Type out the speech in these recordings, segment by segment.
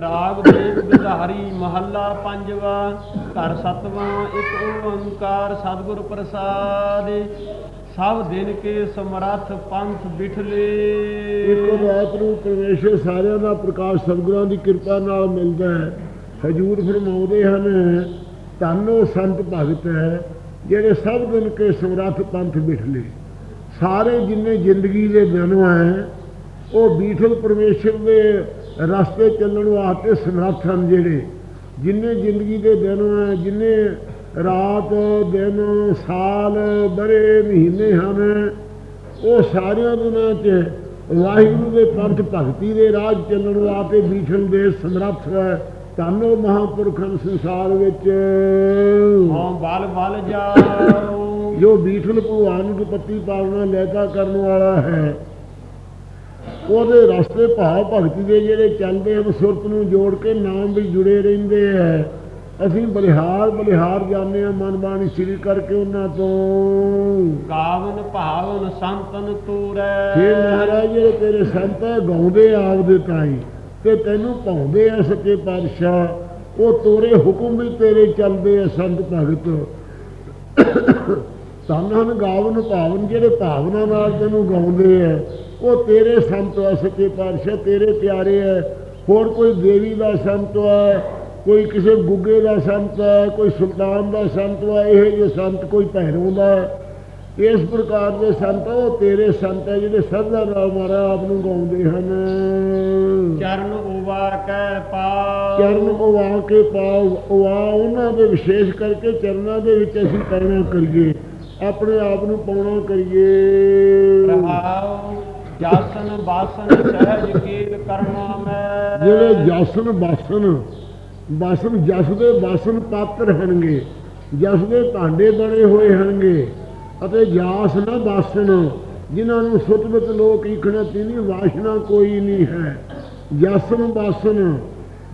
ਰਾਗ ਦੇਵ ਬਿਧਾਰੀ ਮਹੱਲਾ ਪੰਜਵਾ, ਘਰ ਸਤਵਾਂ, ਇੱਕ ਓੰਕਾਰ ਸਤਿਗੁਰ ਪ੍ਰਸਾਦ। ਸਭ ਦਿਨ ਕੇ ਸਮਰੱਥ ਪੰਥ ਬਿਠਲੇ। ਇੱਕੋ ਰਾਤ ਨੂੰ ਪਰਮੇਸ਼ਰ ਸਾਰਿਆਂ ਦਾ ਪ੍ਰਕਾਸ਼ ਸਤਿਗੁਰਾਂ ਦੀ ਕਿਰਪਾ ਨਾਲ ਮਿਲਦਾ ਹੈ। ਹਜੂਰ ਫਰਮਾਉਂਦੇ ਹਨ, ਧੰਨੋ ਸੰਤ ਭਗਤ ਹੈ, ਜਿਹੜੇ ਸਭ ਦਿਨ ਕੇ ਸਮਰੱਥ ਪੰਥ ਬਿਠਲੇ। ਸਾਰੇ ਜਿੰਨੇ ਜ਼ਿੰਦਗੀ ਦੇ ਦਿਨ ਹੈ, ਉਹ ਬੀਠਲ ਪਰਮੇਸ਼ਰ ਦੇ ਰਸਤੇ ਚੱਲਣ ਵਾਸਤੇ ਸਮਰੱਥ ਹਨ ਜਿਹੜੇ ਜਿੰਨੇ ਜ਼ਿੰਦਗੀ ਦੇ ਦਿਨ ਹੈ ਜਿੰਨੇ ਰਾਤ ਦਿਨ ਸਾਲ ਬਰੇ ਮਹੀਨੇ ਹਨ ਉਹ ਸਾਰਿਆਂ ਦਿਨਾਂ 'ਚ ਵਾਹਿਗੁਰੂ ਦੇ ਪੰਥ ਭਗਤੀ ਦੇ ਰਾਹ 'ਚ ਚੱਲਣ ਵਾਸਤੇ ਬੀਠਣ ਦੇ ਸਮਰੱਥ ਹੈ। ਧੰਨੋ ਮਹਾਂਪੁਰਖਾਂ ਸੰਸਾਰ ਵਿੱਚ। ਹਉ ਬਲ ਬਲ ਜਾਓ। ਜੋ ਬੀਠਲ ਭਗਵਾਨ ਨੂੰ ਪੱਤੀ ਪਾਲਣਾ ਲੈਤਾ ਕਰਨ ਵਾਲਾ ਹੈ। ਉਹਦੇ ਰਸਤੇ ਭਾਵ ਭਗਤੀ ਦੇ ਜਿਹੜੇ ਚੱਲਦੇ ਹਨ ਸੁਰਤ ਨੂੰ ਜੋੜ ਕੇ ਨਾਮ ਵੀ ਜੁੜੇ ਰਹਿੰਦੇ ਹੈ ਅਸੀਂ ਬਲਿਹਾਰ ਬਲਿਹਾਰ ਜਾਂਦੇ ਹਾਂ ਮਨ ਬਾਣੀ ਸ੍ਰੀ ਕਰਕੇ ਉਹਨਾਂ ਤੋਂ। ਗਾਵਨ ਭਾਵਨ ਸੰਤਨ ਤੂਰੈ। ਫੇ ਮਹਾਰਾਜ ਜਿਹੜੇ ਤੇਰੇ ਸੰਤ ਗਾਉਂਦੇ ਆਪਦੇ ਤਾਈ ਤੇ ਤੈਨੂੰ ਪਾਉਂਦੇ ਆ ਸੱਚੇ ਪਾਤਸ਼ਾਹ। ਉਹ ਤੋਰੇ ਹੁਕਮ ਵੀ ਤੇਰੇ ਚੱਲਦੇ ਆ ਸੰਤ ਭਗਤ। ਤਾਨਨ ਗਾਵਨ ਭਾਵਨ ਜਿਹੜੇ ਭਾਵਨਾ ਨਾਲ ਤੈਨੂੰ ਗਾਉਂਦੇ ਆ। ਉਹ ਤੇਰੇ ਸੰਤ ਆ ਸੱਚੇ ਪਾਤਸ਼ਾਹ ਤੇਰੇ ਪਿਆਰੇ ਆ ਹੋਰ ਕੋਈ ਦੇਵੀ ਦਾ ਸੰਤ ਆ ਕੋਈ ਕਿਸੇ ਗੁੱਗੇ ਦਾ ਸੰਤ ਹੈ ਕੋਈ ਸੁਲਤਾਨ ਦਾ ਸੰਤ ਹੈ ਇਹ ਜੇ ਸੰਤ ਕੋਈ ਭੈਰੋਂ ਦਾ। ਹੈ। ਇਸ ਪ੍ਰਕਾਰ ਦੇ ਸੰਤ ਉਹ ਤੇਰੇ ਸੰਤ ਹੈ ਜਿਹੜੇ ਸਰਦਾ ਨਾਲ ਮਾਰਾ ਆਪ ਨੂੰ ਗਾਉਂਦੇ ਹਨ। ਚਰਨ ਉਵਾ ਕੈ ਪਾਉ। ਚਰਨ ਉਵਾ ਕੇ ਪਾਉ ਉਵਾ ਉਹਨਾਂ ਦੇ ਵਿਸ਼ੇਸ਼ ਕਰਕੇ ਚਰਨਾਂ ਦੇ ਵਿੱਚ ਅਸੀਂ ਪੈਣਾ ਕਰੀਏ। ਆਪਣੇ ਆਪ ਨੂੰ ਪਾਉਣਾ ਕਰੀਏ। ਰਹਾਉ। ਜਾਸਨ ਬਾਸਨ ਸਹਿਜ ਕੀਲ ਕਰਨਾ ਮੈਂ। ਜਿਹੜੇ ਜਸਨ ਬਾਸਨ ਬਾਸਨ ਜਸ ਦੇ ਬਾਸਨ ਪਾਤਰ ਹਨਗੇ ਜਸ ਦੇ ਭਾਂਡੇ ਬਣੇ ਹੋਏ ਹਨਗੇ ਅਤੇ ਜਾਸ ਨਾ ਬਾਸਨ ਜਿਨ੍ਹਾਂ ਨੂੰ ਸੁਤ ਵਿੱਚ ਲੋਕ ਈਖਣਾ ਤੀਨੀ ਵਾਸ਼ਨਾ ਕੋਈ ਨਹੀਂ ਹੈ। ਜਸਨ ਬਾਸਨ,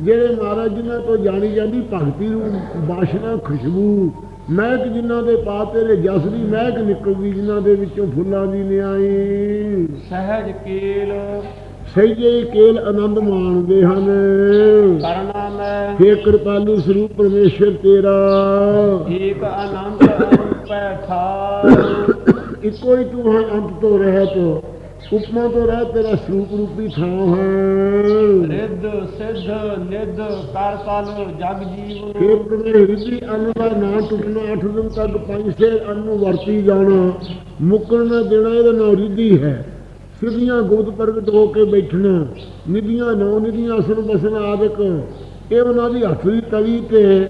ਜਿਹੜੇ ਮਹਾਰਾਜ ਜਿਨ੍ਹਾਂ ਤੋਂ ਜਾਣੀ ਜਾਂਦੀ ਭਗਤੀ ਨੂੰ ਬਾਸ਼ਨਾ ਖੁਸ਼ਬੂ ਮਹਿਕ ਜਿਨ੍ਹਾਂ ਦੇ ਪਾ ਤੇਰੇ ਜਸ ਦੀ ਮਹਿਕ ਨਿਕਲਦੀ ਜਿਨ੍ਹਾਂ ਦੇ ਵਿੱਚੋਂ ਫੁੱਲਾਂ ਦੀ ਨਿਆਈ। ਸਹਿਜ ਕੀਲ। ਸਹਿਜੇ ਕੇਲ ਆਨੰਦ ਮਾਣਦੇ ਹਨ। ਕਰਨਾ ਮੈਂ। ਫੇ ਕਿਰਪਾਲੂ ਸਰੂਪ ਪਰਮੇਸ਼ਰ ਤੇਰਾ। ਏਕ ਅਨੰਤ ਅਰੂਪੈ ਠਾਰ ਇੱਕੋ ਹੀ ਤੂੰ ਹੈ ਅੰਤ ਤੋਂ ਰਹਿਤ। ਉਪਮਾ ਤੋਂ ਰਹਿ ਤੇਰਾ ਸਰੂਪ ਰੂਪੀ ਥਾਂ ਹੈ। ਰਿੱਧ ਸਿੱਧ ਨਿੱਧ ਕਰ ਕਲ ਜਗ ਜੀਵ। ਪ੍ਰਮੇ ਹਿਰਦੀ ਅੰਨ ਦਾ ਨਾ ਟੁੱਟਣਾ ਅੱਠ ਦਿਨ ਤੱਕ ਪੰਜ ਸੇ ਅੰਨ ਨੂੰ ਵਰਤੀ ਜਾਣਾ। ਮੁੱਕਣ ਨਾ ਦੇਣਾ ਇਹਦਾ ਨਾਂ ਰਿੱਧੀ ਹੈ। ਸਿੱਧੀਆਂ ਗੁਪਤ ਪ੍ਰਗਟ ਹੋ ਕੇ ਬੈਠਣਾ ਨਿਧੀਆਂ ਨੌ ਨਿਧੀਆਂ ਅਸਨ ਬਸਨ ਆਦਿਕ। ਇਹ ਉਹਨਾਂ ਦੀ ਹੱਥ ਦੀ ਤਲੀ ਤੇ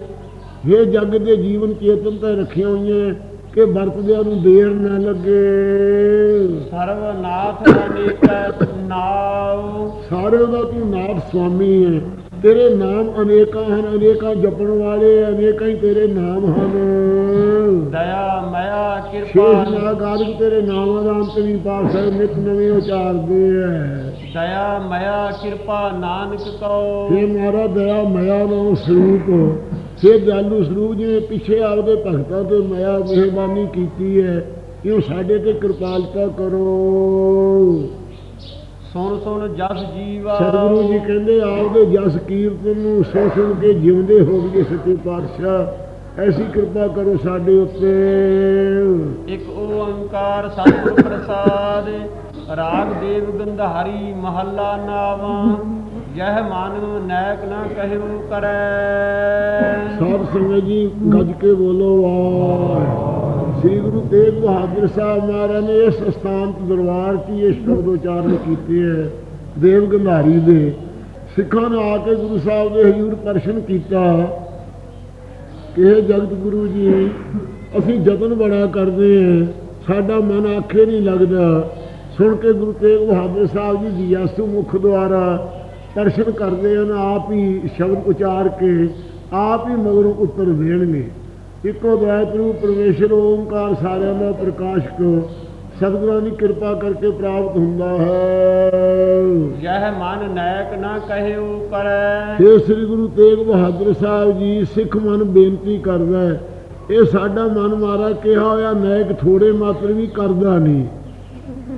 ਇਹ ਜੱਗ ਦੇ ਜੀਵਨ ਚੇਤਨ ਤੇ ਰੱਖੀਆਂ ਹੋਈਆਂ। ਕਿ ਵਰਤਦਿਆਂ ਨੂੰ ਦੇਰ ਨਾ ਲੱਗੇ। ਸਰਵਨਾਥ ਅਨੇਕੈ ਨਾਉ। ਸਾਰਿਆਂ ਦਾ ਤੂੰ ਨਾਥ ਸੁਆਮੀ ਹੈ। ਤੇਰੇ ਨਾਮ ਅਨੇਕਾਂ ਹਨ ਅਨੇਕਾਂ ਜਪਣ ਵਾਲੇ ਅਨੇਕਾਂ ਹੀ ਤੇਰੇ ਨਾਮ ਹਨ। ਦਇਆ ਮਇਆ ਕਿਰਪਾ ਨਾਗਾਰਿਕ ਤੇਰੇ ਨਾਮਾਂ ਦਾ ਅੰਤ ਨਹੀਂ ਪਾ ਸਕਦੇ ਨਿਤ ਨਵੇਂ ਉਚਾਰਦੇ ਹੈ। ਦਇਆ ਮਇਆ ਕਿਰਪਾ ਨਾਨਕ ਕਉ। ਫੇ ਮਾਰਾ ਦਇਆ ਮਇਆ ਨਾਮ ਸਰੂਪ। ਫੇ ਜਾਲੂ ਸਰੂਪ ਜਿਵੇਂ ਪਿੱਛੇ ਆਪਦੇ ਭਗਤਾਂ ਤੇ ਮਇਆ ਮਿਹਰਬਾਨੀ ਕੀਤੀ ਹੈ ਇਉਂ ਸਾਡੇ ਤੇ ਕਿਰਪਾਲਤਾ ਕਰੋ। ਸੁਣ ਸੁਣ ਜਸ ਜੀਵਾ। ਸਤਿਗੁਰੂ ਜੀ ਕਹਿੰਦੇ ਆਪਦੇ ਜਸ ਕੀਰਤਨ ਨੂੰ ਸੁਣ ਸੁਣ ਕੇ ਜਿਉਂਦੇ ਹੋ ਗਏ ਸੱਚੇ ਪਾਤਸ਼ਾਹ। ਐਸੀ ਕਿਰਪਾ ਕਰੋ ਸਾਡੇ ਉੱਤੇ। ਇੱਕ ਓੰਕਾਰ ਸਤਿਗੁਰ ਪ੍ਰਸਾਦ ਰਾਗ ਦੇਵ ਗੰਧਾਰੀ ਮਹੱਲਾ ਨਾਵਾਂ। ਜਹ ਮਨ ਨੈਕ ਨਾ ਕਹਿਉ ਕਰੈ। ਸਾਧ ਸੰਗਤ ਜੀ, ਗੱਜ ਕੇ ਬੋਲੋ ਵਾਹ ਸ੍ਰੀ ਗੁਰੂ ਤੇਗ ਬਹਾਦਰ ਸਾਹਿਬ ਮਹਾਰਾਜ ਨੇ ਇਸ ਸਥਾਨ ਦਰਬਾਰ 'ਚ ਇਹ ਸ਼ਬਦ ਉਚਾਰਨ ਕੀਤੇ ਹੈ, ਦੇਵ ਗੰਧਾਰੀ ਦੇ। ਸਿੱਖਾਂ ਨੇ ਆ ਕੇ ਗੁਰੂ ਸਾਹਿਬ ਦੇ ਹਜ਼ੂਰ ਦਰਸ਼ਨ ਕੀਤਾ। ਕਿ ਇਹ ਜਗਤ ਗੁਰੂ ਜੀ, ਅਸੀਂ ਯਤਨ ਬੜਾ ਕਰਦੇ ਹਾਂ, ਸਾਡਾ ਮਨ ਆਖੇ ਨਹੀਂ ਲੱਗਦਾ। ਸੁਣ ਕੇ ਗੁਰੂ ਤੇਗ ਬਹਾਦਰ ਸਾਹਿਬ ਜੀ ਦੀ ਯਾਸੂ ਮੁਖ ਦੁਆਰਾ ਦਰਸ਼ਨ ਕਰਦੇ ਹਨ ਆਪ ਹੀ ਸ਼ਬਦ ਉਚਾਰ ਕੇ ਆਪ ਹੀ ਮਗਰੋਂ ਉੱਤਰ ਦੇਣਗੇ। ਇੱਕੋ ਦਇਤ ਰੂਪ ਪਰਮੇਸ਼ਰ ਓੰਕਾਰ ਸਾਰਿਆਂ ਦਾ ਪ੍ਰਕਾਸ਼ਕ। ਸਤਿਗੁਰਾਂ ਦੀ ਕਿਰਪਾ ਕਰਕੇ ਪ੍ਰਾਪਤ ਹੁੰਦਾ ਹੈ। ਜਹ ਮਨ ਨੈਕ ਨਾ ਕਹਿਉ ਕਰੈ ਇਹ ਸ੍ਰੀ ਗੁਰੂ ਤੇਗ ਬਹਾਦਰ ਸਾਹਿਬ ਜੀ ਸਿੱਖ ਮਨ ਬੇਨਤੀ ਕਰਦਾ ਹੈ। ਇਹ ਸਾਡਾ ਮਨ ਮਾਰਾ ਕਿਹਾ ਹੋਇਆ ਨਾਇਕ ਥੋੜੇ ਮਾਤਰ ਵੀ ਕਰਦਾ ਨਹੀਂ।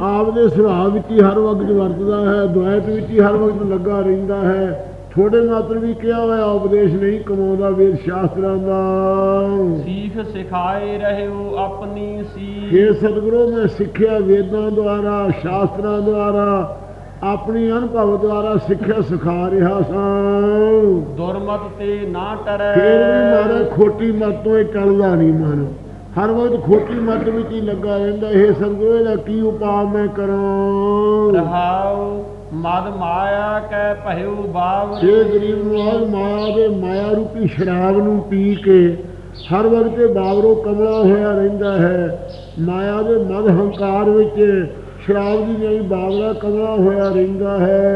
ਆਪ ਦੇ ਸੁਭਾਅ ਵਿੱਚ ਹੀ ਹਰ ਵਕਤ ਵਰਤਦਾ ਹੈ ਦੁਆਇਤ ਵਿੱਚ ਹੀ ਹਰ ਵਕਤ ਲੱਗਾ ਰਹਿੰਦਾ ਹੈ। ਥੋੜੇ ਮਾਤਰ ਵੀ ਕਿਹਾ ਹੋਇਆ ਉਪਦੇਸ਼ ਨਹੀਂ ਕਮਾਉਂਦਾ ਵੇਦ ਸ਼ਾਸਤਰਾਂ ਦਾ। ਸੀਖ ਸਿਖਾਏ ਰਹਿਓ ਆਪਣੀ ਸੀ हे ਸਤਿਗੁਰੂ ਮੈਂ ਸਿੱਖਿਆ ਵੇਦਾਂ ਦੁਆਰਾ ਸ਼ਾਸਤਰਾਂ ਦੁਆਰਾ ਆਪਣੀ ਅਨੁਭਵ ਦੁਆਰਾ ਸਿੱਖਿਆ ਸਿਖਾ ਰਿਹਾ ਸਾਂ। ਦੁਰਮਤ ਤੇ ਨਾ ਟਰੈ। ਫੇਰ ਵੀ ਮਾਰਾ ਖੋਟੀ ਮੱਤ ਤੋਂ ਇਹ ਟਲਦਾ ਨਹੀਂ ਮਨ। ਹਰ ਵਕਤ ਖੋਟੀ ਮੱਤ ਵਿੱਚ ਹੀ ਲੱਗਾ ਰਹਿੰਦਾ ਇਹ ਸਤਿਗੁਰੂ ਇਹਦਾ ਕੀ ਉਪਾਅ ਮੈਂ ਕਰਾਂ? ਰਹਾਉ ਮਦ ਮਾਇਆ ਕੈ ਭਇਓ ਬਾਵ। ਇਹ ਗਰੀਬ ਨਵਾਜ਼ ਮਾਇਆ ਦੇ ਮਾਇਆ ਰੂਪੀ ਸ਼ਰਾਬ ਨੂੰ ਪੀ ਕੇ ਹਰ ਵਕਤ ਇਹ ਬਾਬਰੋ ਕਮਲਾ ਹੋਇਆ ਰਹਿੰਦਾ ਹੈ। ਮਾਇਆ ਦੇ ਮਦ ਹੰਕਾਰ ਵਿੱਚ ਸ਼ਰਾਬ ਦੀ ਨਹੀਂ ਬਾਬਰਾ ਕਮਲਾ ਹੋਇਆ ਰਹਿੰਦਾ ਹੈ।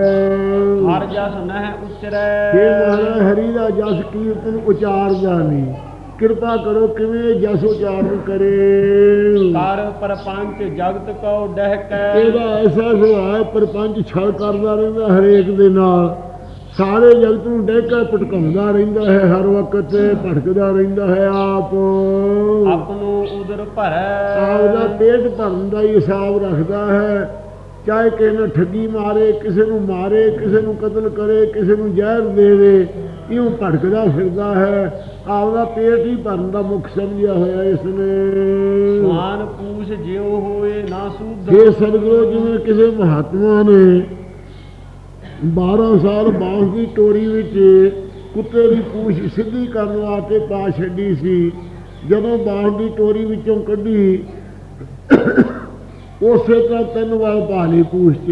ਹਰ ਜਸ ਨਹਿ ਇਹ ਉਚਰੈ ਮਹਾਰਾਜ ਹਰੀ ਦਾ ਜਸ ਕੀਰਤਨ ਉਚਾਰਦਾ ਨਹੀਂ ਕਿਰਪਾ ਕਰੋ ਕਿਵੇਂ ਜਸ ਉਚਾਰਨ ਕਰੇ। ਕਰ ਪਰਪੰਚ ਜਗਤ ਕਉ ਡਹਿਕੈ। ਇਹਦਾ ਐਸਾ ਸੁਭਾਅ ਪ੍ਰਪੰਚ ਛਲ ਕਰਦਾ ਰਹਿੰਦਾ ਹਰੇਕ ਦੇ ਨਾਲ। ਸਾਰੇ ਜਗਤ ਨੂੰ ਡੇਕਾ ਭਟਕਾਉਂਦਾ ਰਹਿੰਦਾ ਹੈ ਹਰ ਵਕਤ ਭਟਕਦਾ ਰਹਿੰਦਾ ਹੈ ਆਪ। ਆਪਨੋ ਉਦਰ ਭਰੈ। ਆਪਦਾ ਪੇਟ ਭਰਨ ਦਾ ਹੀ ਹਿਸਾਬ ਰੱਖਦਾ ਹੈ। ਚਾਹੇ ਕਿਸੇ ਨੂੰ ਠੱਗੀ ਮਾਰੇ ਕਿਸੇ ਨੂੰ ਮਾਰੇ ਕਿਸੇ ਨੂੰ ਕਤਲ ਕਰੇ ਕਿਸੇ ਨੂੰ ਜ਼ਹਿਰ ਦੇਵੇ ਇਉਂ ਭਟਕਦਾ ਫਿਰਦਾ ਹੈ। ਆਪਦਾ ਪੇਟ ਹੀ ਭਰਨ ਦਾ ਮੁੱਖ ਸਮਝਿਆ ਹੋਇਆ ਇਸ ਨੇ। ਮਾਨ ਪੂਛ ਜਿਉ ਹੋਏ ਨਾ ਸੂਧ ਇਹ ਸਤਿਗੁਰੂ ਜਿਵੇਂ ਕਿਸੇ ਮਹਾਤਮਾ ਨੇ 12 ਸਾਲ ਬਾਂਸ ਦੀ ਟੋਰੀ ਵਿੱਚ ਕੁੱਤੇ ਦੀ ਪੂਛ ਸਿੱਧੀ ਕਰਨ ਵਾਸਤੇ ਪਾ ਛੱਡੀ ਸੀ ਜਦੋਂ ਬਾਂਸ ਦੀ ਟੋਰੀ ਵਿੱਚੋਂ ਕੱਢੀ ਉਸੇ ਤਰ੍ਹਾਂ ਤਿੰਨ ਪਾ ਲਈ ਪੂਛ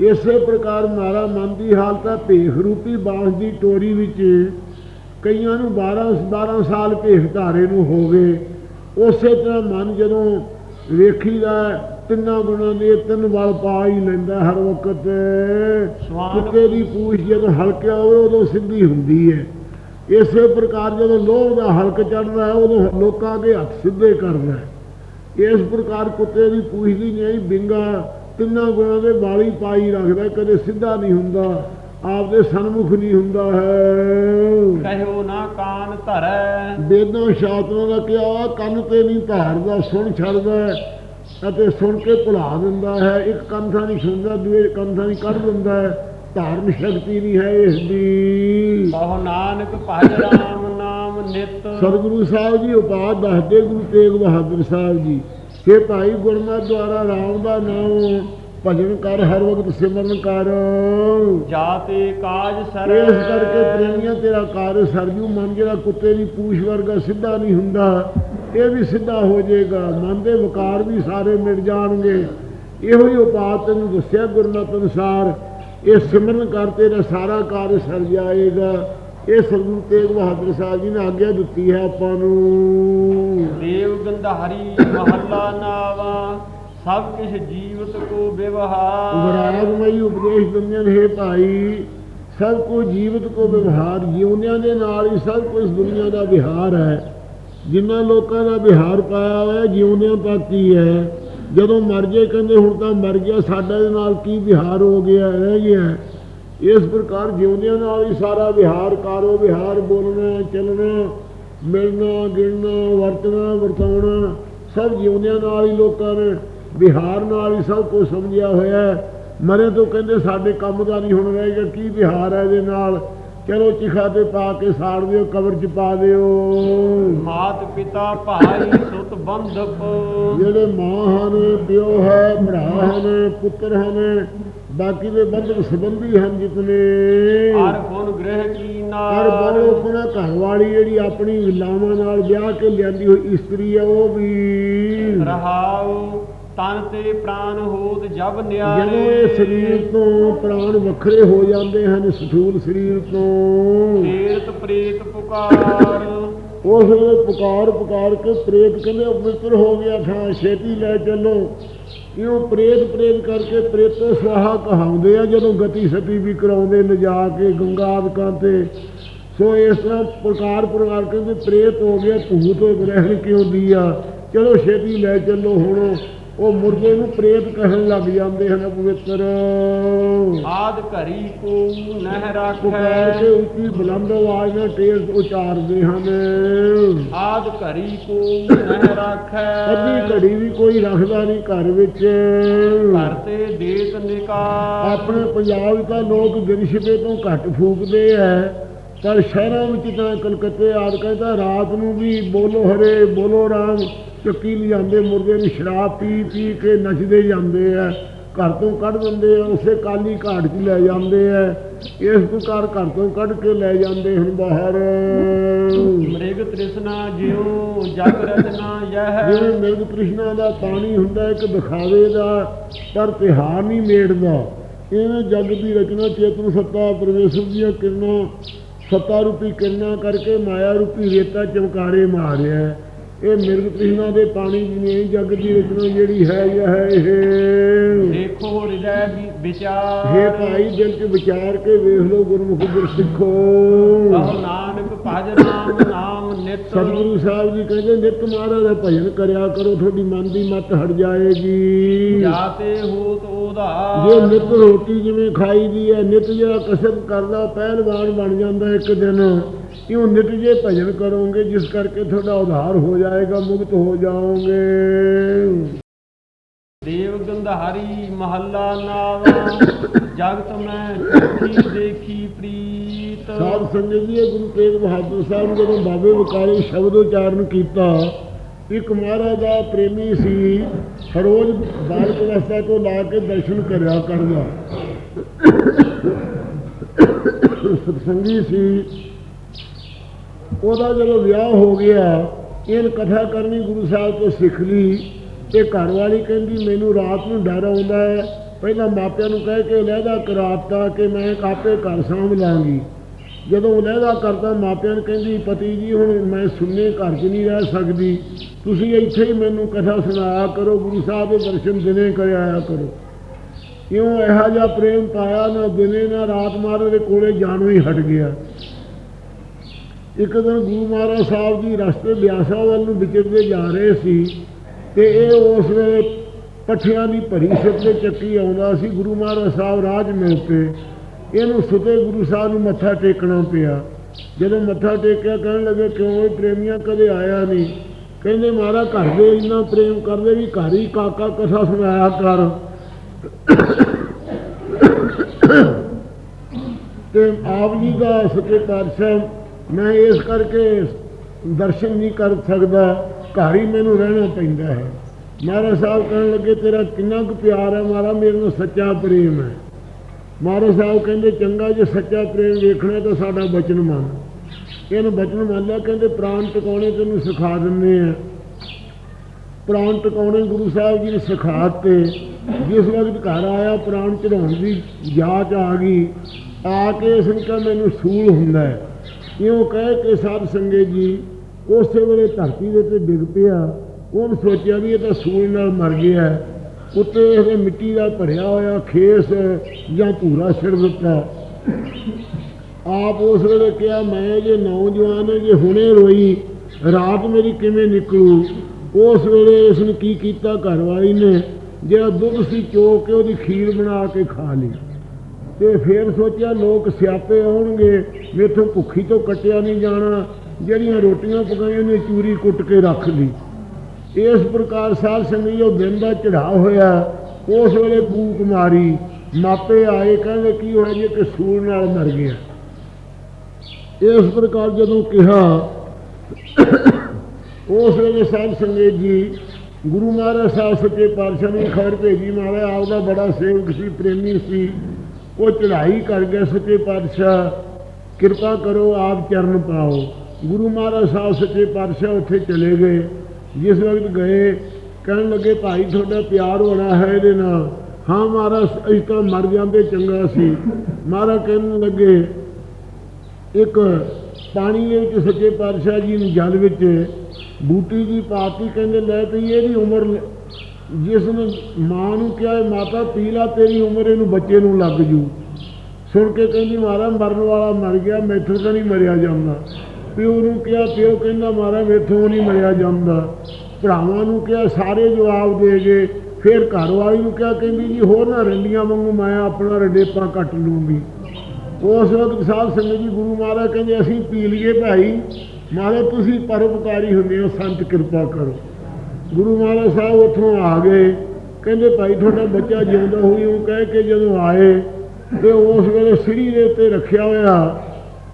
ਇਸੇ ਪ੍ਰਕਾਰ ਮਾਰਾ ਮਨ ਦੀ ਹਾਲਤ ਹੈ ਭੇਖ ਰੂਪੀ ਬਾਂਸ ਦੀ ਟੋਰੀ ਵਿੱਚ ਕਈਆਂ ਨੂੰ 12 12 ਸਾਲ ਭੇਖ ਧਾਰੇ ਨੂੰ ਹੋ ਗਏ ਉਸੇ ਤਰ੍ਹਾਂ ਮਨ ਜਦੋਂ ਵੇਖੀਦਾ ਤਿੰਨਾਂ ਗੁਣਾਂ ਦੇ ਤਿੰਨ ਵਾਲ ਪਾ ਹੀ ਲੈਂਦਾ ਹਰ ਵਕਤ। ਕੁੱਤੇ ਦੀ ਪੂਛ ਜਦੋਂ ਹਲਕਿਆ ਹੋਵੇ ਉਦੋਂ ਸਿੱਧੀ ਹੁੰਦੀ ਹੈ। ਇਸੇ ਪ੍ਰਕਾਰ ਜਦੋਂ ਲੋਭ ਦਾ ਹਲਕ ਚੜਦਾ ਹੈ ਉਦੋਂ ਲੋਕਾਂ ਦੇ ਹੱਥ ਸਿੱਧੇ ਕਰਦਾ ਹੈ। ਇਸ ਪ੍ਰਕਾਰ ਕੁੱਤੇ ਦੀ ਪੂਛ ਦੀ ਨਹੀਂ ਬਿੰਗਾ ਤਿੰਨਾਂ ਗੁਣਾਂ ਦੇ ਵਾਲੀ ਪਾਈ ਰੱਖਦਾ ਕਦੇ ਸਿੱਧਾ ਨਹੀਂ ਹੁੰਦਾ ਆਪਦੇ ਸਨਮੁਖ ਨਹੀਂ ਹੁੰਦਾ ਹੈ। ਕਹਿਓ ਨਾ ਕਾਨ ਧਰੈ। ਵੇਦਾਂ ਸ਼ਾਸਤਰਾਂ ਦਾ ਕਿਹਾ ਕੰਨ ਤੇ ਨਹੀਂ ਧਾਰਦਾ ਸੁਣ ਛੱਡਦਾ ਹੈ ਅਤੇ ਸੁਣ ਕੇ ਭੁਲਾ ਦਿੰਦਾ ਹੈ। ਇੱਕ ਕੰਨ ਥਾਂ ਨਹੀਂ ਸੁਣਦਾ ਦੂਏ ਕੰਨ ਥਾਂ ਨਹੀਂ ਕੱਢ ਦਿੰਦਾ ਹੈ। ਧਾਰਨ ਸ਼ਕਤੀ ਨਹੀਂ ਹੈ ਇਸ ਦੀ। ਕਹੋ ਨਾਨਕ ਭਜ ਰਾਮ ਨਿਤ। ਸਤਿਗੁਰੂ ਸਾਹਿਬ ਜੀ ਉਪਾਦ ਦੱਸਦੇ ਗੁਰੂ ਤੇਗ ਬਹਾਦਰ ਸਾਹਿਬ ਜੀ ਕਿ ਭਾਈ ਗੁਰਮਤਿ ਦੁਆਰਾ ਰਾਮ ਦਾ ਨਾਮ ਭਜਨ ਕਰ ਹਰ ਵਕਤ ਸਿਮਰਨ ਕਰ। ਜਾਤੇ ਕਾਜ ਸਰੈ। ਇਸ ਕਰਕੇ ਪ੍ਰੇਮੀਆਂ ਤੇਰਾ ਕਾਰਜ ਸਰਜੂ ਮਨ ਜਿਹੜਾ ਕੁੱਤੇ ਦੀ ਪੂਛ ਵਰਗਾ ਸਿੱਧਾ ਨਹੀਂ ਹੁੰਦਾ ਇਹ ਵੀ ਸਿੱਧਾ ਹੋ ਜਾਏਗਾ। ਮਨ ਦੇ ਵਿਕਾਰ ਵੀ ਸਾਰੇ ਮਿਟ ਜਾਣਗੇ। ਇਹੋ ਹੀ ਉਪਾਅ ਤੈਨੂੰ ਦੱਸਿਆ ਗੁਰਮਤਿ ਅਨੁਸਾਰ ਇਹ ਸਿਮਰਨ ਕਰ ਤੇਰਾ ਸਾਰਾ ਕਾਰਜ ਸਰ ਜਾਏਗਾ। ਇਹ ਸਤਿਗੁਰੂ ਤੇਗ ਬਹਾਦਰ ਸਾਹਿਬ ਜੀ ਨੇ ਆਗਿਆ ਦਿੱਤੀ ਹੈ ਆਪਾਂ ਨੂੰ। ਦੇਵ ਗੰਧਾਰੀ ਮਹੱਲਾ ਨਾਵਾ ਸਭ ਕਿਛ ਜੀਵਤ ਕੋ ਵਿਵਹਾਰ। ਵਿਰਾਗਮਈ ਉਪਦੇਸ਼ ਦਿੰਦੇ ਨੇ ਹੈ ਭਾਈ ਸਭ ਕੋ ਜੀਵਤ ਕੋ ਵਿਵਹਾਰ ਜਿਉਂਦਿਆਂ ਦੇ ਨਾਲ ਹੀ ਸਭ ਕੁਝ ਦੁਨੀਆ ਦਾ ਵਿਹਾਰ ਹੈ। ਜਿਨ੍ਹਾਂ ਲੋਕਾਂ ਦਾ ਵਿਹਾਰ ਪਾਇਆ ਹੋਇਆ ਜਿਉਂਦਿਆਂ ਤੱਕ ਹੀ ਹੈ। ਜਦੋਂ ਮਰ ਜੇ ਕਹਿੰਦੇ ਹੁਣ ਤਾਂ ਮਰ ਗਿਆ ਸਾਡਾ ਦੇ ਨਾਲ ਕੀ ਵਿਹਾਰ ਹੋ ਗਿਆ ਰਹਿ ਗਿਆ। ਇਸ ਪ੍ਰਕਾਰ ਜਿਉਂਦਿਆਂ ਨਾਲ ਹੀ ਸਾਰਾ ਵਿਹਾਰ ਕਾਰੋ ਵਿਹਾਰ ਬੋਲਣਾ ਚੱਲਣਾ ਮਿਲਣਾ ਗਿਣਨਾ ਵਰਤਣਾ ਵਰਤਾਉਣਾ ਸਭ ਜਿਉਂਦਿਆਂ ਨਾਲ ਹੀ ਲੋਕਾਂ ਨੇ ਵਿਹਾਰ ਨਾਲ ਹੀ ਸਭ ਕੁਝ ਸਮਝਿਆ ਹੋਇਆ ਹੈ। ਮਰੇ ਤੋਂ ਕਹਿੰਦੇ ਸਾਡੇ ਕੰਮ ਦਾ ਨਹੀਂ ਹੁਣ ਰਹਿ ਗਿਆ ਕੀ ਵਿਹਾਰ ਹੈ ਇਹਦੇ ਨਾਲ? ਚਲੋ ਚਿਖਾ ਤੇ ਪਾ ਕੇ ਸਾੜ ਦਿਓ ਕਬਰ 'ਚ ਪਾ ਦਿਓ। ਮਾਤ ਪਿਤਾ ਭਾਈ ਸੁਤ ਬੰਧਪ। ਜਿਹੜੇ ਮਾਂ ਹਨ ਪਿਓ ਹੈ ਭਰਾ ਹਨ ਪੁੱਤਰ ਹਨ ਬਾਕੀ ਦੇ ਬੰਧਕ ਸੰਬੰਧੀ ਹਨ ਜਿਤਨੇ। ਹਰ ਗੁਣ ਗ੍ਰਹਿ ਕੀ ਪਰ ਨਾਰ ਬੜੋ ਆਪਣਾ ਘਰ ਵਾਲੀ ਜਿਹੜੀ ਆਪਣੀ ਲਾਵਾਂ ਨਾਲ ਵਿਆਹ ਕੇ ਲਿਆਂਦੀ ਹੋਈ ਇਸਤਰੀ ਹੈ ਉਹ ਵੀ। ਰਹਾਉ ਤਨ ਤੇ ਪ੍ਰਾਨ ਹੋਤ ਜਬ ਜਦੋਂ ਨਿਆਰੇ ਇਹ ਸਰੀਰ ਤੋਂ ਪ੍ਰਾਣ ਵੱਖਰੇ ਹੋ ਜਾਂਦੇ ਹਨ ਸਥੂਲ ਸਰੀਰ ਤੋਂ। ਤੀਰਤ ਪ੍ਰੇਤ ਪੁਕਾਰ। ਉਸ ਵੇਲੇ ਪੁਕਾਰ ਪੁਕਾਰ ਕੇ ਪ੍ਰੇਤ ਕਹਿੰਦੇ ਅਪਵਿੱਤਰ ਹੋ ਗਿਆ ਥਾਂ ਛੇਤੀ ਲੈ ਚੱਲੋ। ਇਉਂ ਪ੍ਰੇਤ ਪ੍ਰੇਤ ਕਰਕੇ ਪ੍ਰੇਤੋ ਸਵਾਹਾ ਕਹਾਉਂਦੇ ਆ, ਜਦੋਂ ਗਤੀ ਸਤੀ ਵੀ ਕਰਾਉਂਦੇ, ਲਿਜਾ ਕੇ ਗੰਗਾਦਕਾਂ ਤੇ। ਸੋ ਇਸ ਤਰ੍ਹਾਂ ਪ੍ਰਕਾਰ ਪ੍ਰਕਾਰ ਕਹਿੰਦੇ, ਪ੍ਰੇਤ ਹੋ ਗਿਆ, ਭੂਤ ਗ੍ਰਹਿਣ ਕਿਉਂ ਦੀਆ ਚਲੋ ਛੇਤੀ ਲੈ ਚੱਲੋ ਹੁਣ। ਉਹ ਮੁਰਦੇ ਨੂੰ ਪ੍ਰੇਤ ਕਹਿਣ ਲੱਗ ਜਾਂਦੇ ਹਨ ਪਵਿੱਤਰ। ਆਦ ਘਰੀ ਕੋ ਨਹਿ ਪੁਕਾਰ ਰਾਖੈ। ਕੇ ਉੱਚੀ ਬੁਲੰਦ ਆਵਾਜ਼ ਨਾਲ ਤੇਜ਼ ਉਚਾਰਦੇ ਹਨ। ਆਦ ਘਰੀ ਕੋ ਨਹਿ ਰਾਖੈ। ਅੱਧੀ ਘੜੀ ਵੀ ਕੋਈ ਰੱਖਦਾ ਨਹੀਂ ਘਰ ਵਿੱਚ। ਘਰ ਤੇ ਦੇਤ ਨਿਕਾਰ ਆਪਣੇ ਪੰਜਾਬ ਵਿੱਚ ਤਾਂ ਲੋਕ ਗਿਰਸ਼ਬੇ ਤੋਂ ਘੱਟ ਫੂਕਦੇ ਐ ਪਰ ਸ਼ਹਿਰਾਂ ਵਿੱਚ ਤਾਂ ਕਲਕੱਤੇ ਆਦਿ ਕਹਿੰਦਾ ਰਾਤ ਨੂੰ ਵੀ ਬੋਲੋ ਹਰੇ ਬੋਲੋ ਰਾਮ ਚੱਕੀ ਲਿਆਂਦੇ ਮੁਰਗੇ ਨੂੰ ਸ਼ਰਾਬ ਪੀ ਪੀ ਕੇ ਨੱਚਦੇ ਜਾਂਦੇ ਐ ਘਰ ਤੋਂ ਕੱਢ ਦਿੰਦੇ ਆ ਉਸੇ ਕਾਲੀ ਘਾਟ 'ਚ ਲੈ ਜਾਂਦੇ ਐ ਇਸ ਪ੍ਰਕਾਰ ਘਰ ਤੋਂ ਕੱਢ ਕੇ ਲੈ ਜਾਂਦੇ ਹਨ ਬਾਹਰ। ਮ੍ਰਿਗ ਤ੍ਰਿਸ਼ਨਾ ਜਿਉ ਜਗ ਜਿਵੇਂ ਯਹ। ਮਿਰਗ ਕ੍ਰਿਸ਼ਨਾ ਦਾ ਪਾਣੀ ਹੁੰਦਾ ਇੱਕ ਦਿਖਾਵੇ ਦਾ ਪਰ ਤਿਹਾਰ ਨਹੀਂ ਮੇੜਦਾ। ਇਵੇਂ ਜਗ ਦੀ ਰਚਨਾ ਚੇਤਨ ਸੱਤਾ ਪਰਮੇਸ਼ਰ ਦੀਆਂ ਕਿਰਨਾਂ ਸੱਤਾ ਰੂਪੀ ਕਿਰਨਾਂ ਕਰਕੇ ਮਾਇਆ ਰੂਪੀ ਰੇਤਾ ਚਮਕਾਰੇ ਮਾਰਿਆ। ਇਹ ਮਿਰਗ ਕ੍ਰਿਸ਼ਨਾ ਦੇ ਪਾਣੀ ਦੀ ਨਹੀਂ ਜਗ ਦੀ ਰਚਨਾ ਜਿਹੜੀ ਹੈ ਇਹ ਹੈ। ਇਹ ਦੇਖੋ ਹਿਰਦੈ ਵੀ ਵਿਚਾਰ। ਹੇ ਭਾਈ ਦਿਲ 'ਚ ਵਿਚਾਰ ਕੇ ਵੇਖ ਲਓ ਗੁਰਮੁਖ ਗੁਰ ਸਿੱਖੋ ਕਹੋ ਨਾਨਕ ਭਜ ਨਾਮ ਸਤਿਗੁਰੂ ਸਾਹਿਬ ਜੀ ਕਹਿੰਦੇ ਨਿਤ ਮਹਾਰਾਜ ਦਾ ਭਜਨ ਕਰਿਆ ਕਰੋ ਤੁਹਾਡੀ ਮਨ ਦੀ ਮੱਤ ਹਟ ਜਾਏਗੀ। ਜਾਤੇ ਹੋਤ ਜੇ ਉਹਦਾ ਨਿਤ ਰੋਟੀ ਜਿਵੇਂ ਖਾਈ ਦੀ ਹੈ ਨਿਤ ਜਿਹੜਾ ਕਸਰਤ ਕਰਦਾ ਪਹਿਲਵਾਨ ਬਣ ਜਾਂਦਾ ਇੱਕ ਦਿਨ। ਇਉਂ ਨਿਤ ਜੇ ਭਜਨ ਕਰੋਗੇ ਜਿਸ ਕਰਕੇ ਤੁਹਾਡਾ ਉਧਾਰ ਹੋ ਜਾਏਗਾ ਮੁਕਤ ਹੋ ਜਾਓਗੇ। ਦੇਵ ਗੰਧਾਰੀ ਮਹੱਲਾ ਨਾਵਾ, ਜਗਤ ਮੈਂ ਦੇਖੀ ਦੇਖੀ ਪ੍ਰੀਤ। ਸਾਧ ਸੰਗਤ ਜੀ ਗੁਰੂ ਤੇਗ ਬਹਾਦਰ ਸਾਹਿਬ ਜਦੋਂ ਬਾਬੇ ਵਿਕਾਲੇ ਸ਼ਬਦ ਉਚਾਰਨ ਕੀਤਾ, ਇੱਕ ਮਹਾਰਾਜ ਦਾ ਪ੍ਰੇਮੀ ਸੀ, ਹਰੋਜ਼ ਬਾਲਕ ਅਵਸਥਾ ਤੋਂ ਲਾ ਕੇ ਦਰਸ਼ਨ ਕਰਿਆ ਕਰਦਾ। ਸਤਸੰਗੀ ਸੀ। ਉਹਦਾ ਜਦੋਂ ਵਿਆਹ ਹੋ ਗਿਆ, ਇਹਨ ਕਥਾ ਕਰਨੀ ਗੁਰੂ ਸਾਹਿਬ ਤੋਂ ਸਿੱਖ ਲਈ। ਤੇ ਘਰ ਵਾਲੀ ਕਹਿੰਦੀ, ਮੈਨੂੰ ਰਾਤ ਨੂੰ ਡਰ ਆਉਂਦਾ ਹੈ। ਪਹਿਲਾਂ ਮਾਪਿਆਂ ਨੂੰ ਕਹਿ ਕੇ ਲਹਿਦਾ ਕਰਾਤਾ ਕਿ ਮੈਂ ਆਪੇ ਘਰ ਸਾਂਭ ਲਾਂਗੀ। ਜਦੋਂ ਲਹਿਦਾ ਕਰਦਾ ਮਾਪਿਆਂ ਨੂੰ ਕਹਿੰਦੀ, ਪਤੀ ਜੀ, ਹੁਣ ਮੈਂ ਸੁੰਨੇ ਘਰ 'ਚ ਨਹੀਂ ਰਹਿ ਸਕਦੀ। ਤੁਸੀਂ ਇੱਥੇ ਹੀ ਮੈਨੂੰ ਕਥਾ ਸੁਣਾਇਆ ਕਰੋ, ਗੁਰੂ ਸਾਹਿਬ ਦੇ ਦਰਸ਼ਨ ਦਿਨੇ ਕਰਿਆ ਕਰੋ। ਕਿਉਂ ਇਹੋ ਜਿਹਾ ਪ੍ਰੇਮ ਪਾਇਆ, ਨਾ ਦਿਨੇ, ਨਾ ਰਾਤ ਮਹਾਰਾਜ ਦੇ ਕੋਲੇ ਜਾਣੋਂ ਹੀ ਹਟ ਗਿਆ। ਇੱਕ ਦਿਨ ਗੁਰੂ ਮਹਾਰਾਜ ਸਾਹਿਬ ਜੀ ਰਸਤੇ ਬਿਆਸਾ ਵੱਲ ਨੂੰ ਵਿਚਰਦੇ ਜਾ ਰਹੇ ਸੀ। ਤੇ ਇਹ ਉਸ ਵੇਲੇ ਪੱਠਿਆਂ ਦੀ ਭਰੀ ਸਿਰ ਤੇ ਚੱਕੀ ਆਉਂਦਾ ਸੀ, ਗੁਰੂ ਮਹਾਰਾਜ ਸਾਹਿਬ ਰਾਜ ਮਿਲ 'ਤੇ ਇਹਨੂੰ ਸੁਤੇ ਗੁਰੂ ਸਾਹਿਬ ਨੂੰ ਮੱਥਾ ਟੇਕਣਾ ਪਿਆ। ਜਦੋਂ ਮੱਥਾ ਟੇਕਿਆ, ਕਹਿਣ ਲੱਗੇ, ਕਿਉਂ ਪ੍ਰੇਮੀਆਂ ਕਦੇ ਆਇਆ ਨਹੀਂ? ਕਹਿੰਦੇ ਮਹਾਰਾ ਘਰ ਦੇ ਇੰਨਾ ਪ੍ਰੇਮ ਕਰਦੇ ਵੀ ਘਰ ਹੀ ਕਾਕਾ ਕਥਾ ਸੁਣਾਇਆ ਕਰ। ਤੇ ਆਪ ਜੀ ਦਾ ਸੱਚੇ ਪਾਤਸ਼ਾਹ, ਮੈਂ ਇਸ ਕਰਕੇ ਦਰਸ਼ਨ ਨਹੀਂ ਕਰ ਸਕਦਾ। ਘਰ ਹੀ ਮੈਨੂੰ ਰਹਿਣਾ ਪੈਂਦਾ ਹੈ। ਮਹਾਰਾਜ ਸਾਹਿਬ ਕਹਿਣ ਲੱਗੇ, ਤੇਰਾ ਕਿੰਨਾ ਕੁ ਪਿਆਰ ਹੈ ਮਾਰਾ ਮੇਰੇ ਨਾਲ ਸੱਚਾ ਪ੍ਰੇਮ ਹੈ। ਮਹਾਰਾਜ ਸਾਹਿਬ ਕਹਿੰਦੇ, ਚੰਗਾ, ਜੇ ਸੱਚਾ ਪ੍ਰੇਮ ਵੇਖਣਾ ਤਾਂ ਸਾਡਾ ਬਚਨ ਮੰਨ। ਇਹਨੂੰ ਬਚਨ ਮੰਨ ਲਿਆ ਕਹਿੰਦੇ, ਪ੍ਰਾਣ ਟਿਕਾਉਣੇ ਤੈਨੂੰ ਸਿਖਾ ਦਿੰਦੇ ਆ ਪ੍ਰਾਣ ਟਿਕਾਉਣੇ ਗੁਰੂ ਸਾਹਿਬ ਜੀ ਨੇ ਸਿਖਾਤੇ ਜਿਸ ਵਕਤ ਘਰ ਆਇਆ, ਪ੍ਰਾਣ ਚੜਾਉਣ ਦੀ ਜਾਚ ਆ ਗਈ। ਆ ਕੇ ਇਸ ਮੈਨੂੰ ਸੂਲ ਹੁੰਦਾ ਹੈ। ਇਉਂ ਕਹਿ ਕੇ ਸਾਧ ਸੰਗਤ ਜੀ ਉਸੇ ਵੇਲੇ ਧਰਤੀ ਦੇ ਉੱਤੇ ਡਿੱਗ ਪਿਆ। ਉਹਨ ਸੋਚਿਆ ਵੀ ਇਹ ਤਾਂ ਸੂਲ ਨਾਲ ਮਰ ਗਿਆ ਉੱਤੇ ਇਹ ਮਿੱਟੀ ਦਾ ਭਰਿਆ ਹੋਇਆ ਖੇਸ ਜਾਂ ਧੂਰਾ ਛਿੜ ਦਿੱਤਾ। ਆਪ ਉਸ ਵੇਲੇ ਕਿਹਾ, ਮੈਂ ਜੇ ਨੌਜਵਾਨ ਜੇ ਹੁਣੇ ਰੋਈ, ਰਾਤ ਮੇਰੀ ਕਿਵੇਂ ਨਿਕਲੂ? ਉਸ ਵੇਲੇ ਇਸ ਨੇ ਕੀ ਕੀਤਾ ਘਰ ਵਾਲੀ ਨੇ ਜਿਹੜਾ ਦੁੱਧ ਸੀ ਚੋ ਕੇ ਉਹਦੀ ਖੀਰ ਬਣਾ ਕੇ ਖਾ ਲਈ। ਤੇ ਫਿਰ ਸੋਚਿਆ, ਲੋਕ ਸਿਆਪੇ ਆਉਣਗੇ, ਮੇਥੋਂ ਭੁੱਖੀ ਤੋਂ ਕੱਟਿਆ ਨਹੀਂ ਜਾਣਾ। ਜਿਹੜੀਆਂ ਰੋਟੀਆਂ ਪਕਾਈਆਂ ਨੇ, ਚੂਰੀ ਕੁੱਟ ਕੇ ਰੱਖ ਲਈ। ਇਸ ਪ੍ਰਕਾਰ ਸਾਧ ਸੰਗਤ ਉਹ ਦਿਨ ਦਾ ਚੜਾ ਹੋਇਆ। ਉਸ ਵੇਲੇ ਕੂਕ ਮਾਰੀ। ਮਾਪੇ ਆਏ, ਕਹਿੰਦੇ, ਕੀ ਹੋਇਆ ਜੀ? ਕਿ ਸੂਰ ਨਾਲ ਮਰ ਗਿਆ। ਇਸ ਪ੍ਰਕਾਰ ਜਦੋਂ ਕਿਹਾ, ਉਸ ਵੇਲੇ ਸਾਧ ਸੰਗਤ ਜੀ, ਗੁਰੂ ਮਹਾਰਾਜ ਸਾਹਿਬ ਸੱਚੇ ਪਾਤਸ਼ਾਹ ਨੇ ਖਬਰ ਭੇਜੀ ਮਹਾਰਾਜ ਆਪਦਾ ਬੜਾ ਸੇਵਕ ਸੀ, ਪ੍ਰੇਮੀ ਸੀ। ਉਹ ਚੜ੍ਹਾਈ ਕਰ ਗਿਆ, ਸੱਚੇ ਪਾਤਸ਼ਾਹ। ਕਿਰਪਾ ਕਰੋ, ਆਪ ਚਰਨ ਪਾਓ। ਗੁਰੂ ਮਹਾਰਾਜ ਸਾਹਿਬ ਸੱਚੇ ਪਾਤਸ਼ਾਹ ਉੱਥੇ ਚਲੇ ਗਏ। ਜਿਸ ਵਕਤ ਗਏ, ਕਹਿਣ ਲੱਗੇ, ਭਾਈ, ਤੁਹਾਡਾ ਪਿਆਰ ਹੋਣਾ ਹੈ ਇਹਦੇ ਨਾਲ। ਹਾਂ ਮਹਾਰਾਜ, ਅਸੀਂ ਤਾਂ ਮਰ ਜਾਂਦੇ ਚੰਗਾ ਸੀ। ਮਹਾਰਾਜ ਕਹਿਣ ਲੱਗੇ, ਇੱਕ ਪਾਣੀ ਦੇ ਵਿੱਚ ਸੱਚੇ ਪਾਤਸ਼ਾਹ ਜੀ ਨੂੰ ਜਲ ਵਿੱਚ ਬੂਟੀ ਦੀ ਪਾਤੀ ਕਹਿੰਦੇ, ਲੈ ਪਈ ਇਹਦੀ ਉਮਰ ਜਿਸ ਨੇ ਮਾਂ ਨੂੰ ਕਿਹਾ ਮਾਤਾ, ਪੀ ਲਾ, ਤੇਰੀ ਉਮਰ ਇਹਨੂੰ ਬੱਚੇ ਨੂੰ ਲੱਗ ਜੂ। ਸੁਣ ਕੇ ਕਹਿੰਦੀ, ਮਹਾਰਾਜ, ਮਰਨ ਵਾਲਾ ਮਰ ਗਿਆ, ਮੈਥੋਂ ਤਾਂ ਨਹੀਂ ਮਰਿਆ ਜਾਂਦਾ। ਪਿਓ ਨੂੰ ਕਿਹਾ, ਪਿਓ ਕਹਿੰਦਾ ਮਾਰਾ ਮੇਥੋਂ ਨਹੀਂ ਮਰਿਆ ਜਾਂਦਾ। ਭਰਾਵਾਂ ਨੂੰ ਕਿਹਾ, ਸਾਰੇ ਜਵਾਬ ਦੇ ਗਏ ਫਿਰ ਘਰ ਵਾਲੀ ਨੂੰ ਕਿਹਾ, ਕਹਿੰਦੀ ਜੀ, ਹੋਰ ਨਾ ਰੰਡੀਆਂ ਵਾਂਗੂ ਮੈਂ ਆਪਣਾ ਰਡੇਪਾ ਕੱਟ ਲੂੰਗੀ। ਉਸ ਵਕਤ ਸਾਹਿਬ ਸੰਗਤ ਜੀ ਗੁਰੂ ਮਹਾਰਾਜ ਕਹਿੰਦੇ, ਅਸੀਂ ਪੀ ਲਈਏ ਭਾਈ। ਮਹਾਰਾਜ, ਤੁਸੀਂ ਪਰਉਪਕਾਰੀ ਹੁੰਦੇ ਹੋ, ਸੰਤ ਕਿਰਪਾ ਕਰੋ। ਗੁਰੂ ਮਹਾਰਾਜ ਸਾਹਿਬ ਉੱਥੋਂ ਆ ਗਏ। ਕਹਿੰਦੇ, ਭਾਈ, ਤੁਹਾਡਾ ਬੱਚਾ ਜਿਉਂਦਾ ਹੋਈ ਉਹ ਕਹਿ ਕੇ ਜਦੋਂ ਆਏ ਤੇ ਉਸ ਵੇਲੇ ਸਿੜੀ ਦੇ ਉੱਤੇ ਰੱਖਿਆ ਹੋਇਆ।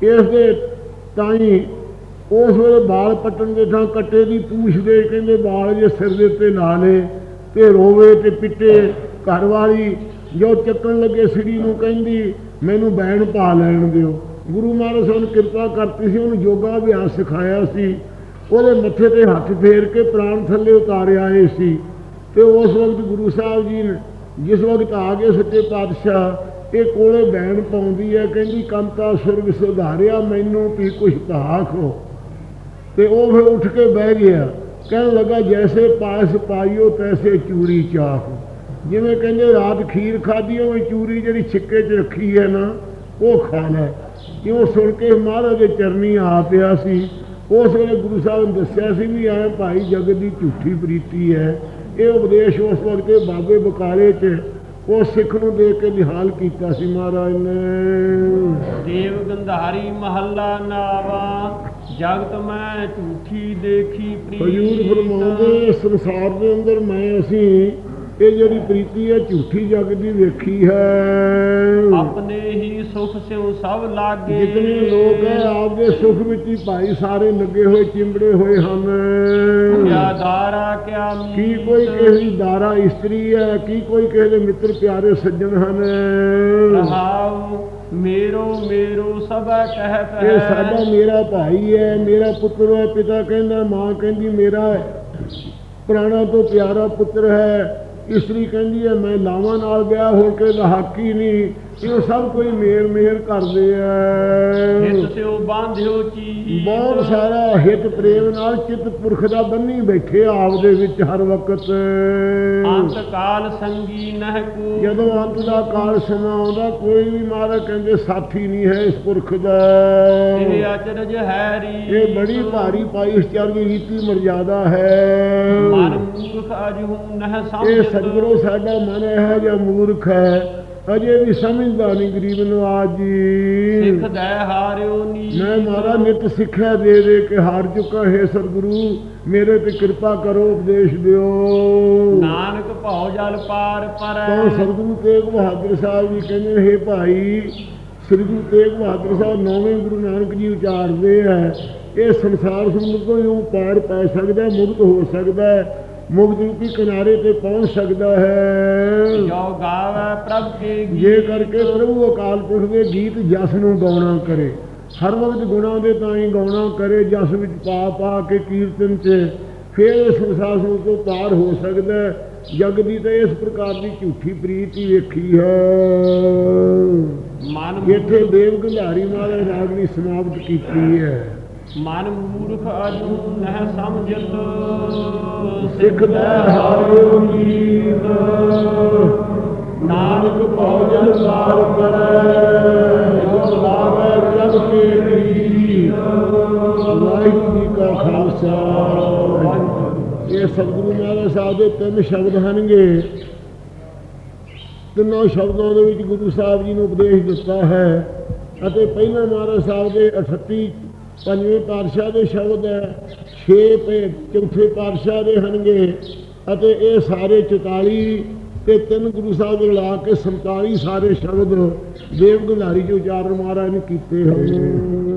ਇਸ ਦੇ ਤਾਂ ਹੀ ਉਸ ਵੇਲੇ ਬਾਲ ਪੱਟਣ ਦੇ ਥਾਂ ਕੱਟੇ ਦੀ ਪੂਛ ਦੇ ਕਹਿੰਦੇ ਬਾਲ ਜੇ ਸਿਰ ਦੇ ਉੱਤੇ ਲਾ ਲੇ ਤੇ ਰੋਵੇ ਤੇ ਪਿੱਟੇ, ਘਰ ਵਾਲੀ ਜੋ ਚੱਕਣ ਲੱਗੇ ਸਿੜੀ ਨੂੰ ਕਹਿੰਦੀ, ਮੈਨੂੰ ਬੈਣ ਪਾ ਲੈਣ ਦਿਓ। ਗੁਰੂ ਮਹਾਰਾਜ ਸਾਨੂੰ ਕਿਰਪਾ ਕਰਤੀ ਸੀ, ਉਹਨੂੰ ਯੋਗਾ ਅਭਿਆਸ ਸਿਖਾਇਆ ਸੀ। ਉਹਦੇ ਮੱਥੇ ਤੇ ਹੱਥ ਫੇਰ ਕੇ ਪ੍ਰਾਣ ਥੱਲੇ ਉਤਾਰੇ ਆਏ ਸੀ। ਤੇ ਉਸ ਵਕਤ ਗੁਰੂ ਸਾਹਿਬ ਜੀ ਨੇ, ਜਿਸ ਵਕਤ ਆ ਗਏ ਸੱਚੇ ਪਾਤਸ਼ਾਹ ਇਹ ਕੋਲੇ ਬੈਣ ਪਾਉਂਦੀ ਹੈ, ਕਹਿੰਦੀ ਕੰਤਾ ਸੁਰਗ ਸੁਧਾਰਿਆ, ਮੈਨੂੰ ਵੀ ਕੁਛ ਭਾਖੋ ਤੇ ਉਹ ਫਿਰ ਉੱਠ ਕੇ ਬਹਿ ਗਿਆ। ਕਹਿਣ ਲੱਗਾ, ਜੈਸੇ ਪਾਸ ਪਾਈਓ, ਤੈਸੇ ਚੂਰੀ ਚਾਹ। ਜਿਵੇਂ ਕਹਿੰਦੇ, ਰਾਤ ਖੀਰ ਖਾਧੀ ਉਹ ਚੂਰੀ ਜਿਹੜੀ ਛਿੱਕੇ 'ਚ ਰੱਖੀ ਹੈ ਨਾ, ਉਹ ਖਾ ਲੈ ਕਿਉਂ ਸੁਣ ਕੇ ਮਹਾਰਾਜ ਦੇ ਚਰਨੀ ਆ ਪਿਆ ਸੀ। ਉਸ ਵੇਲੇ ਗੁਰੂ ਸਾਹਿਬ ਨੇ ਦੱਸਿਆ ਸੀ ਵੀ ਐ ਭਾਈ ਜਗਤ ਦੀ ਝੂਠੀ ਪ੍ਰੀਤੀ ਹੈ। ਇਹ ਉਪਦੇਸ਼ ਉਸ ਵਕਤ ਬਾਬੇ ਬਕਾਲੇ 'ਚ ਉਹ ਸਿੱਖ ਨੂੰ ਦੇਖ ਕੇ ਨਿਹਾਲ ਕੀਤਾ ਸੀ ਮਹਾਰਾਜ ਨੇ। ਦੇਵ ਗੰਧਾਰੀ ਮਹੱਲਾ ਨਾਵਾ ਜਗਤ ਮੈਂ ਝੂਠੀ ਦੇਖੀ ਹਜੂਰ ਪ੍ਰੀਤ। ਫਰਮਾਉਂਦੇ ਸੰਸਾਰ ਦੇ ਅੰਦਰ ਮੈਂ ਅਸੀਂ ਇਹ ਜਿਹੜੀ ਪ੍ਰੀਤੀ ਹੈ ਝੂਠੀ ਜਗ ਦੀ ਵੇਖੀ ਹੈ। ਆਪਣੇ ਹੀ ਸੁਖ ਸਿਉ ਸਭ ਲਾਗੇ। ਜਿਤਨੇ ਲੋਕ ਹੈ ਆਪਦੇ ਸੁਖ ਵਿੱਚ ਹੀ ਭਾਈ ਸਾਰੇ ਲੱਗੇ ਹੋਏ ਚਿੰਬੜੇ ਹੋਏ ਹਨ। ਕਿਆ ਦਾਰਾ ਕਿਆ ਕੀ ਕੋਈ ਕਿਸੇ ਦਾਰਾ ਇਸਤਰੀ ਹੈ ਕੀ ਕੋਈ ਕਿਸੇ ਦੇ ਮਿੱਤਰ ਪਿਆਰੇ ਸੱਜਣ ਹਨ। ਰਹਾਉ ਮੇਰੋ ਮੇਰੋ ਸਭਾ ਕਹਿਤ ਇਹ ਸਾਡਾ ਮੇਰਾ ਭਾਈ ਹੈ ਮੇਰਾ ਪੁੱਤਰ ਹੈ ਪਿਤਾ ਕਹਿੰਦਾ ਮਾਂ ਕਹਿੰਦੀ ਮੇਰਾ ਹੈ ਪ੍ਰਾਣਾ ਤੋਂ ਪਿਆਰਾ ਪੁੱਤਰ ਹੈ। ਇਸਤਰੀ ਕਹਿੰਦੀ ਹੈ ਮੈਂ ਲਾਵਾਂ ਨਾਲ ਵਿਆਹ ਹੋ ਕੇ ਲਹਾਕੀ ਨਹੀਂ। ਇਹ ਸਭ ਕੋਈ ਮੇਰ ਮੇਰ ਕਰਦੇ ਆ ਹਿਤ ਸਿਉ ਬਾਂਧਿਓ ਚੀ ਬਹੁਤ ਸਾਰਾ ਹਿਤ ਪ੍ਰੇਮ ਨਾਲ ਚਿੱਤ ਪੁਰਖ ਦਾ ਬੰਨੀ ਬੈਠੇ ਆਪ ਦੇ ਵਿੱਚ ਹਰ ਵਕਤ। ਅੰਤ ਕਾਲ ਸੰਗੀ ਨਹਿ ਕੂ। ਜਦੋਂ ਅੰਤ ਦਾ ਕਾਲ ਸਮਾਂ ਆਉਂਦਾ ਕੋਈ ਵੀ ਮਹਾਰਾਜ ਕਹਿੰਦੇ ਸਾਥੀ ਨਹੀਂ ਹੈ ਇਸ ਪੁਰਖ ਦਾ। ਇਹ ਅਚਰਜ ਇਹ ਬੜੀ ਭਾਰੀ ਪਾਈ ਇਸ ਦੀ ਰੀਤੀ ਮਰਜ਼ਾਦਾ ਹੈ। ਮਨ ਮੂਰਖ ਅਜਹੂ ਨਹਿ ਇਹ ਸਮਝ ਸਤਿਗੁਰੂ ਸਾਡਾ ਮਨ ਇਹੋ ਜਿਹਾ ਮੂਰਖ ਹੈ। ਅਜੇ ਵੀ ਸਮਝਦਾ ਨਹੀਂ ਗਰੀਬ ਨਵਾਜ ਜੀ। ਸਿੱਖ ਦੈ ਹਾਰਿਓ ਨੀ। ਮੈਂ ਮਾਰਾ ਨਿਤ ਸਿੱਖਿਆ ਦੇ ਦੇ ਕੇ ਹਾਰ ਚੁੱਕਾ ਹੈ ਸਤਿਗੁਰੂ। ਮੇਰੇ ਤੇ ਕਿਰਪਾ ਕਰੋ ਉਪਦੇਸ਼ ਦਿਓ। ਨਾਨਕ ਭਉ ਜਲ ਪਾਰ ਤਾਂ ਪਰੈ ਸਤਿਗੁਰੂ ਤੇਗ ਬਹਾਦਰ ਸਾਹਿਬ ਜੀ ਕਹਿੰਦੇ ਹੇ ਭਾਈ ਸ੍ਰੀ ਗੁਰੂ ਤੇਗ ਬਹਾਦਰ ਸਾਹਿਬ ਨੌਵੇਂ ਗੁਰੂ ਨਾਨਕ ਜੀ ਉਚਾਰਦੇ ਆ ਇਹ ਸੰਸਾਰ ਸਮੁੰਦਰ ਤੋਂ ਪਾਰ ਪੈ ਸਕਦਾ ਮੁਕਤ ਹੋ ਸਕਦਾ ਮੁਕਤ ਰੂਪੀ ਕਿਨਾਰੇ ਤੇ ਪਹੁੰਚ ਸਕਦਾ ਹੈ। ਜੋ ਗਾਵੈ ਪ੍ਰਭ ਕੇ ਜੇ ਕਰਕੇ ਪ੍ਰਭੂ ਅਕਾਲ ਪੁਰਖ ਦੇ ਗੀਤ ਜਸ ਨੂੰ ਗਾਉਣਾ ਕਰੇ ਹਰ ਵਕਤ ਗੁਣਾਂ ਦੇ ਤਾਂ ਹੀ ਗਾਉਣਾ ਕਰੇ ਜਸ ਵਿੱਚ ਪਾ ਪਾ ਕੇ ਕੀਰਤਨ 'ਚ ਫਿਰ ਇਸ ਸੰਸਾਰ ਨੂੰ ਤੋਂ ਪਾਰ ਹੋ ਸਕਦਾ। ਜਗ ਦੀ ਤਾਂ ਇਸ ਪ੍ਰਕਾਰ ਦੀ ਝੂਠੀ ਪ੍ਰੀਤ ਹੀ ਵੇਖੀ ਹੈ। ਮਨ ਇੱਥੇ ਦੇਵ ਗੰਧਾਰੀ ਮਹਾਰਾਜ ਰਾਗਨੀ ਸਮਾਪਤ ਕੀਤੀ ਹੈ। ਮਨ ਮੂਰਖ ਅਜੂ ਨਹਿ ਸਮਝਤ ਸਿੱਖ ਦਾ ਹਾਰਿਓ ਗੀਤ ਨਾਨਕ ਭੋਜਨ ਸਾਰ ਕਰੈ ਜੋ ਲਾਵੇ ਪ੍ਰਭ ਕੇ ਗੀਤ ਵਾਹਿਗੁਰੂ ਜੀ ਕਾ ਖਾਲਸਾ। ਇਹ ਸਤਿਗੁਰੂ ਮਹਾਰਾਜ ਸਾਹਿਬ ਦੇ ਤਿੰਨ ਸ਼ਬਦ ਹਨਗੇ। ਤਿੰਨੋਂ ਸ਼ਬਦਾਂ ਦੇ ਵਿੱਚ ਗੁਰੂ ਸਾਹਿਬ ਜੀ ਨੂੰ ਉਪਦੇਸ਼ ਦਿੱਤਾ ਹੈ ਅਤੇ ਪਹਿਲਾਂ ਮਹਾਰਾਜ ਸਾਹਿਬ ਦੇ 38 ਪੰਜਵੇਂ ਪਾਤਸ਼ਾਹ ਦੇ ਸ਼ਬਦ ਹੈ, ਛੇ ਪੇ ਚੌਥੇ ਪਾਤਸ਼ਾਹ ਦੇ ਹਨਗੇ ਅਤੇ ਇਹ ਸਾਰੇ 44 ਤੇ ਤਿੰਨ ਗੁਰੂ ਸਾਹਿਬ ਦੇ ਲਾ ਕੇ 47 ਸਾਰੇ ਸ਼ਬਦ ਦੇਵ ਗੁਲਾਰੀ ਜੀ ਉਚਾਰਨ ਮਹਾਰਾਜ ਨੇ ਕੀਤੇ ਹਨ